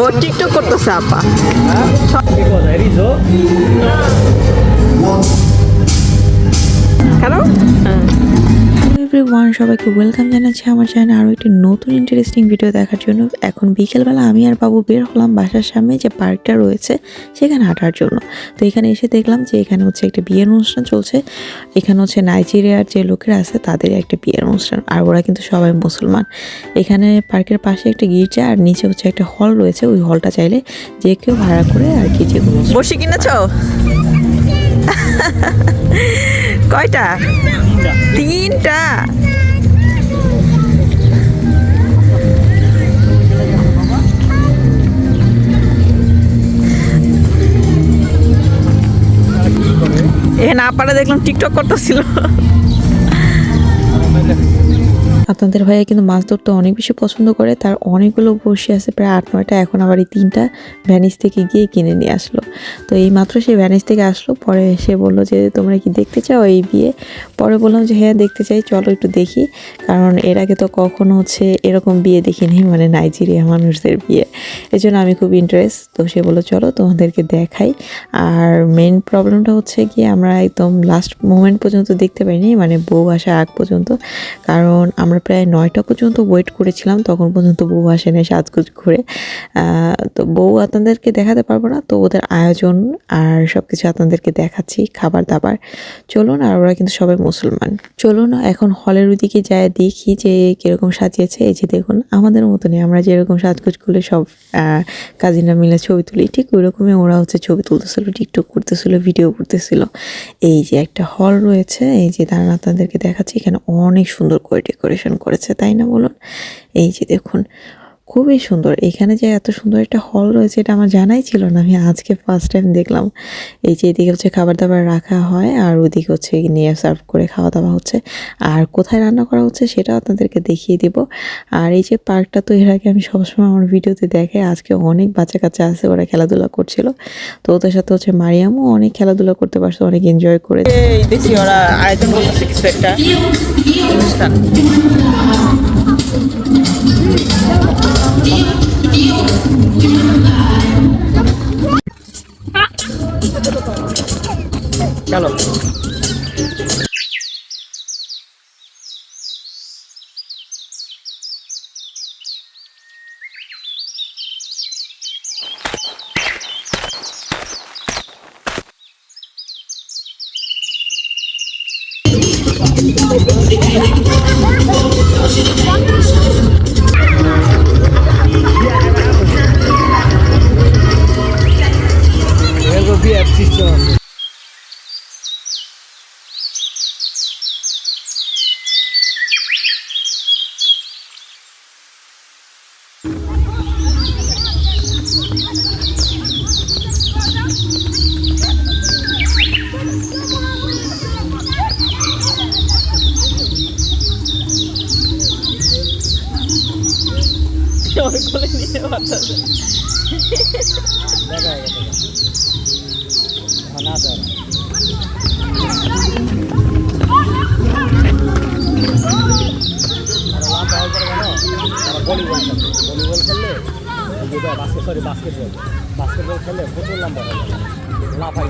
ও TikTok করতেছে আপা। cosa? কেন? হ্যাঁ। এভরিওয়ান সবাইকে ওয়েলকাম জানাচ্ছি আমার চ্যানেলে আরও একটি নতুন ইন্টারেস্টিং ভিডিও দেখার জন্য। এখন বিকেলবেলা আমি আর বাবু বের হলাম বাসার সামনে যে পার্কটা রয়েছে, সেখানে হাঁটার জন্য। তো এখানে এসে দেখলাম যে এখানে হচ্ছে একটা বিয়ের অনুষ্ঠান চলছে। এখানে হচ্ছে নাইজেরিয়ার যে লোকেরা আছে, তাদের একটা বিয়ের অনুষ্ঠান, আর ওরা কিন্তু সবাই মুসলমান। এখানে পার্কের পাশে একটা গির্জা, আর নিচে হচ্ছে একটা হল রয়েছে। ওই হলটা চাইলে যে কেউ ভাড়া করে আর কি যে বসি কিনেছ? কয়টা? তিনটা। এখানে পারে দেখলাম টিকটক করতেছিল। আপনাদের ভাইয়া কিন্তু মাছ ধরতে অনেক বেশি পছন্দ করে। তার অনেকগুলো বসে আছে, প্রায় আট, নয়টা। এখন আবার এই তিনটা ভ্যানিস থেকে গিয়ে কিনে নিয়ে আসলো। তো এই মাত্র সে ভ্যানিস থেকে আসলো, পরে সে বলল যে, তোমরা কি দেখতে চাও এই বিয়ে? পরে বললাম যে হ্যাঁ দেখতে চাই, চলো একটু দেখি। কারণ এর আগে তো কখনো হচ্ছে এরকম বিয়ে দেখিনি মানে নাইজেরিয়া মানুষদের বিয়ে। এই জন্য আমি খুব ইন্টারেস্ট তো সে বলল, চলো, তোমাদেরকে দেখাই। আর মেন প্রবলেমটা হচ্ছে কি আমরা একদম লাস্ট মোমেন্ট পর্যন্ত দেখতে পাইনি মানে বউ আসা আগ পর্যন্ত। কারণ আমরা প্রায় নয়টা পর্যন্ত ওয়েট করেছিলাম, তখন পর্যন্ত বউ আসে না সাজগুজ ঘুরে। তো বউ আপনাদেরকে দেখাতে পারব না, তো ওদের আয়োজন আর সব কিছু আপনাদেরকে দেখাচ্ছি, খাবার দাবার। চলুন আর ওরা কিন্তু সবাই মুসলমান। চলুন এখন হলের ওইদিকে যায় দেখি যে কীরকম সাজিয়েছে। এই যে দেখুন, আমাদের মতনই আমরা যেরকম সাজগুজ করলে সব কাজিনরা মিলে ছবি তুলি, ঠিক ওই রকমই ওরা হচ্ছে ছবি তুলতেছিল টিকটক করতেছিল ভিডিও করতেছিল। এই যে একটা হল রয়েছে, এই যে দাঁড়ান আপনাদেরকে দেখাচ্ছি, এখানে অনেক সুন্দর করে ডেকোরেশন করেছে তাই না বলুন? এই যে দেখুন খুবই সুন্দর। এখানে যে এত সুন্দর একটা হল রয়েছে এটা আমার জানাই ছিল না। আমি আজকে ফার্স্ট টাইম দেখলাম। এই যে এদিকে হচ্ছে খাবার দাবার রাখা হয় আর ওদিকে হচ্ছে নিয়ে সার্ভ করে খাওয়া দাওয়া হচ্ছে। আর কোথায় রান্না করা হচ্ছে সেটাও আপনাদেরকে দেখিয়ে দিব। আর এই যে পার্কটা তো এর আগে আমি সবসময় আমার ভিডিওতে দেখে, আজকে অনেক বাচ্চা কাচ্চা আছে ওরা খেলাধুলা করছিল। তো ওদের সাথে হচ্ছে মারিয়ামও অনেক খেলাধুলা করতে পারছে, অনেক এনজয় করে এই দেখছি ওরা চলো Vengo ওর কোলে নিয়ে বাতাসে দেখা হয়ে গেছে না স্যার ভলিবল খেলে ভলিবল খেললে বাস্কেট সরি বাস্কেটবল বাস্কেটবল খেললে প্রচুর লম্বা হয়ে যাবে লাফাই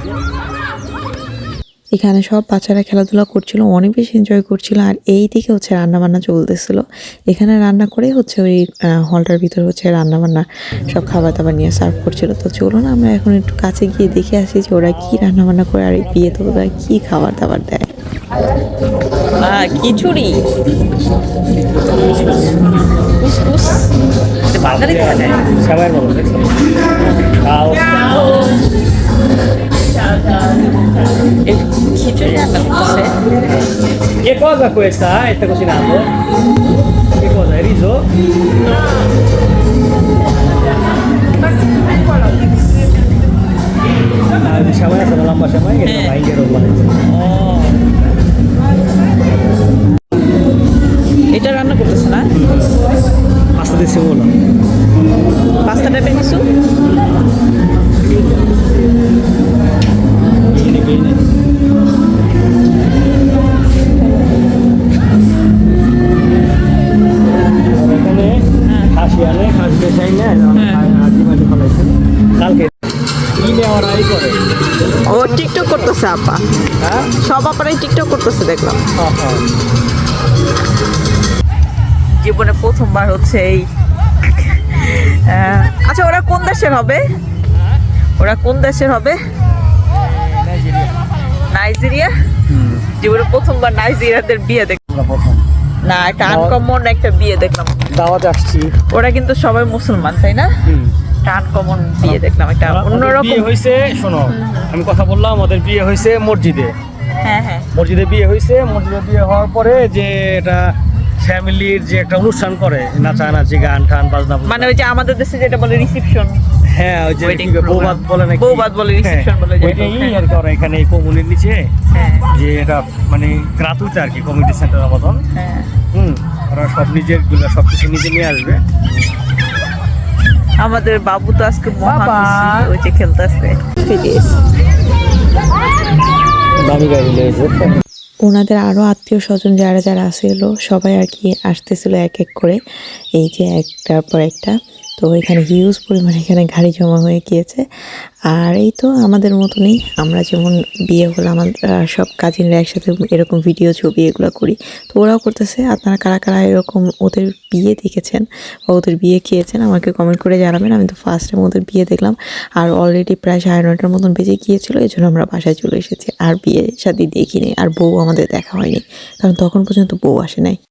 এখানে সব বাচ্চারা খেলাধুলা করছিল অনেক বেশি এনজয় করছিল আর এই দিকে হচ্ছে রান্নাবান্না চলতেছিল। এখানে রান্না করে হচ্ছে ওই হলটার ভিতরে হচ্ছে রান্নাবান্না সব খাবার দাবার নিয়ে সার্ভ করছিল। তো চলুন আমরা এখন একটু কাছে গিয়ে দেখে আসি যে ওরা কী রান্নাবান্না করে আর এই বিয়েতে ওরা কী খাবার দাবার দেয় খিচুড়ি। কুসকুস। এটা যায় সবাই বলো খাও এই খিচুড়ি রান্না করতেছে Che cosa questa? Eh, stai cucinando? Che cosa? È riso? Ah, che Eh. non va in giro ও এটা রান্না করতেছে না Pasta di sicuro. পাস্তা টাইপের করে। ও টিকটক করতেছে আপা। হ্যাঁ? সব আপারাই টিকটক করতেছে দেখলাম। জীবনে প্রথমবার হচ্ছে এই আচ্ছা ওরা কোন দেশের হবে? ওরা কোন দেশের হবে? নাইজেরিয়া? জীবনে প্রথমবার নাইজেরিয়াদের বিয়ে দেখ আমরা প্রথম। না একটা আনকমন একটা বিয়ে দেখলাম। দাওয়াতে আসছি। ওরা কিন্তু সবাই মুসলমান তাই না? হুম। একটা আনকমন বিয়ে দেখলাম একটা অন্যরকম বিয়ে হয়েছে শোনো আমি কথা বললাম ওদের বিয়ে হয়েছে মসজিদে। হ্যাঁ হ্যাঁ। মসজিদে বিয়ে হয়েছে মসজিদে বিয়ে হওয়ার পরে যে এটা ফ্যামিলির যে একটা অনুষ্ঠান করে নাচানাচি গান টান বাজনা। মানে ওই যে আমাদের দেশে যেটা বলে রিসেপশন হ্যাঁ ওই যে কি বলে, বলে নাকি? বৌভাত বলে, বলে হ্যাঁ, ওইটাই হ্যাঁ। আর কি ওরা এখানে এই কমিউনির নিচে হ্যাঁ। যে এটা মানে গ্রাতুইট আর কি কমিউনিটি সেন্টার মতন। হ্যাঁ। হুম ওরা সব নিজেরগুলো সব কিছু নিজে নিয়ে আসবে। আমাদের বাবু তো আজকে। ওই যে খেলতেছে। ওনাদের আরও আত্মীয় স্বজন যারা যারা আসছিল সবাই আর কি আসতেছিল এক এক করে। এই যে একটার পর একটা। তো এখানে হিউজ পরিমাণে এখানে গাড়ি জমা হয়ে গিয়েছে। আর এই তো আমাদের মতনই আমরা যেমন বিয়ে হলে আমাদের সব কাজিনরা একসাথে এরকম ভিডিও ছবি এগুলো করি। তো ওরাও করতেছে। আপনারা কারা কারা এরকম ওদের বিয়ে দেখেছেন বা ওদের বিয়ে খেয়েছেন আমাকে কমেন্ট করে জানাবেন। আমি তো ফার্স্ট টাইম ওদের বিয়ে দেখলাম। আর অলরেডি প্রায় সাড়ে নটার মতন বেজে গিয়েছিল, এই জন্য আমরা বাসায় চলে এসেছি। আর বিয়ে শাদি দেখিনি, আর বউ আমাদের দেখা হয়নি। কারণ তখন পর্যন্ত বউ আসে নাই।